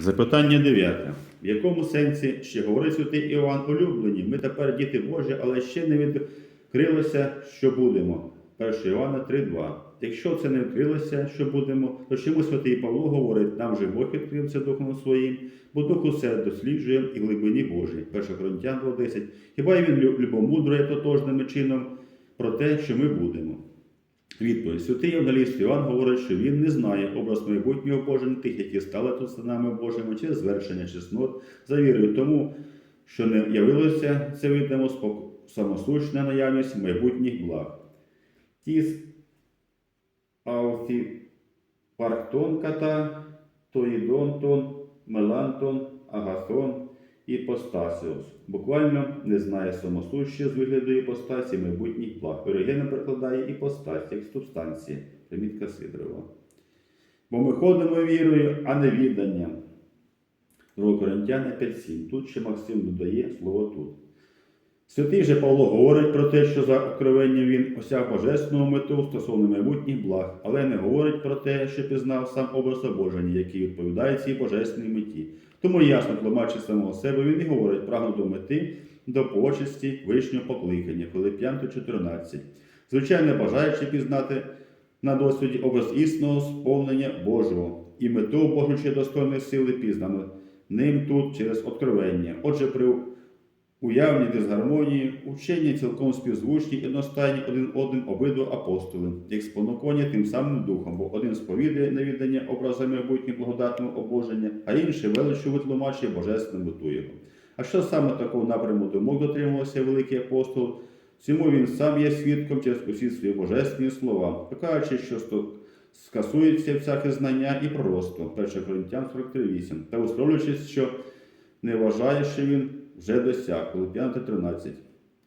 Запитання 9. В якому сенсі ще говорить святий Іоанн улюблені? Ми тепер діти Божі, але ще не відкрилося, що будемо. 1 Іоанна 3.2. Якщо це не відкрилося, що будемо, то чому святий Павло говорить, нам же Бог відкрився Духом Своїм, бо Дух усе досліджує і глибині Божій. 1 Коринтян 2.10. Хіба він лю- любомудрує тотожним чином про те, що ми будемо? Відповідь. Святий Євангеліст Іван говорить, що він не знає образ майбутнього божень тих, які стали тут синами Божими через звершення чеснот, за вірою тому, що не явилося це відомо самосущна наявність майбутніх благ. Тіс ката, тоїдонтон, мелантон, агатон, іпостасіос. Буквально не знає самосуще з вигляду іпостасі майбутніх благ. Оригена прикладає іпостасі як субстанція. Примітка Сидорова. Бо ми ходимо вірою, а не відданням. 2 Коринтяни 5.7. Тут ще Максим додає слово тут. Святий же Павло говорить про те, що за откровенням він осяг божественну мету стосовно майбутніх благ, але не говорить про те, що пізнав сам образ обоження, який відповідає цій божественній меті. Тому ясно тлумачить самого себе, він і говорить прагну до мети, до почесті, вишнього покликання, Филип'ян 14. Звичайно, бажаючи пізнати на досвіді образ існого сповнення Божого і мету Божу достойної сили пізнано ним тут через откровення. Отже, при уявні дисгармонії, учення цілком співзвучні і одностайні один одним обидва апостоли, як спонуковані тим самим духом, бо один сповідує невіддання образами майбутнього благодатного обоження, а інший величу витлумачує божественну мету його. А що саме такого напряму думок дотримувався великий апостол? Цьому він сам є свідком через усі свої божественні слова, покажучи, що скасується всяке знання і пророцтво, 1 Коринтян 43.8, та висловлюючись, що не вважає, що він вже досяг, Филип'ян 13.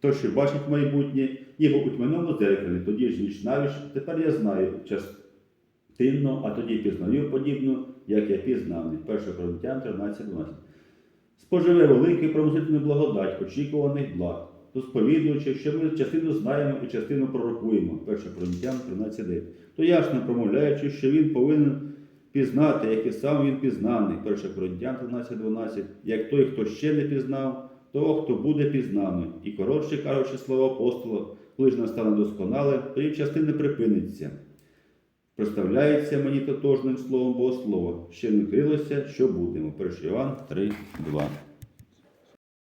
То, що бачить майбутнє, ніби у тьмяному дзеркалі, тоді ж ніч навіж, тепер я знаю частинно, а тоді пізнаю подібно, як я пізнаний. 1 Коринтян 13.12. Споживе великий промислительну благодать очікуваних благ, то сповідуючи, що ми частину знаємо і частину пророкуємо. 1 Коринтян 13.9. То ясно промовляючи, що він повинен пізнати, як і сам він пізнаний. 1 Коринтян 13.12. Як той, хто ще не пізнав, того, хто буде пізнаний. І коротше кажучи слово апостола, коли ж настане досконале, її частина припиниться. Представляється мені тотожним словом Богослова. Ще не крилося, що будемо. 1 Іван 3.2.